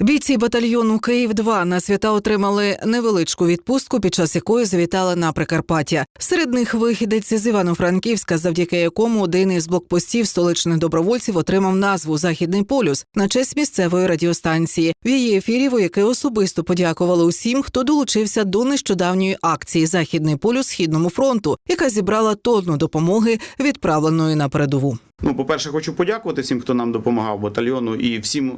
Бійці батальйону Київ 2 на свята отримали невеличку відпустку, під час якої завітали на Прикарпаття. Серед них вихідець з Івано-Франківська, завдяки якому один із блокпостів столичних добровольців отримав назву Західний полюс на честь місцевої радіостанції. В її ефірі вояки особисто подякували усім, хто долучився до нещодавньої акції Західний полюс Східному фронту, яка зібрала тонну допомоги, відправленої на передову. Ну, по-перше, хочу подякувати всім, хто нам допомагав батальйону, і всім,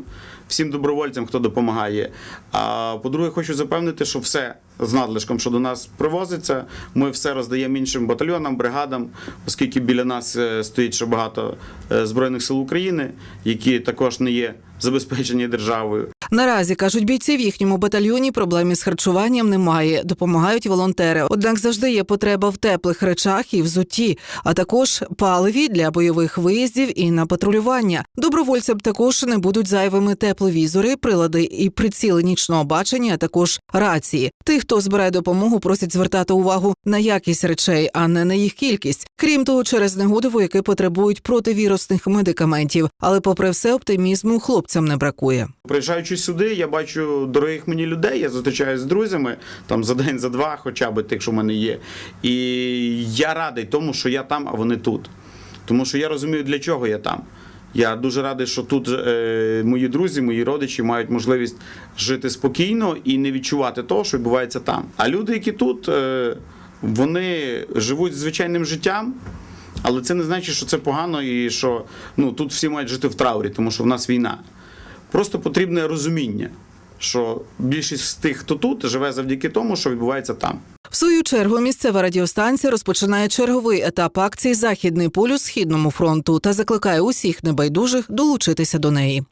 всім добровольцям, хто допомагає. А по-друге, хочу запевнити, що все з надлишком, що до нас привозиться, ми все роздаємо іншим батальйонам, бригадам, оскільки біля нас е, стоїть ще багато е, збройних сил України, які також не є забезпечені державою. Наразі кажуть бійці в їхньому батальйоні проблем із харчуванням немає. Допомагають волонтери. Однак завжди є потреба в теплих речах і взутті, а також паливі для бойових виїздів і на патрулювання. Добровольцям також не будуть зайвими тепловізори, прилади і приціли нічного бачення, а також рації. Тих, хто збирає допомогу, просять звертати увагу на якість речей, а не на їх кількість. Крім того, через негоду вояки потребують противірусних медикаментів. Але, попри все, оптимізму хлопцям не бракує. Приїжджаючи сюди, я бачу дорогих мені людей, я зустрічаюся з друзями там за день, за два, хоча б тих, що в мене є. І я радий тому, що я там, а вони тут. Тому що я розумію, для чого я там. Я дуже радий, що тут е, мої друзі, мої родичі мають можливість жити спокійно і не відчувати того, що відбувається там. А люди, які тут, е, вони живуть звичайним життям. Але це не значить, що це погано і що ну, тут всі мають жити в траурі, тому що в нас війна. Просто потрібне розуміння, що більшість з тих, хто тут, живе завдяки тому, що відбувається там. В свою чергу місцева радіостанція розпочинає черговий етап акції Західний полюс Східному фронту та закликає усіх небайдужих долучитися до неї.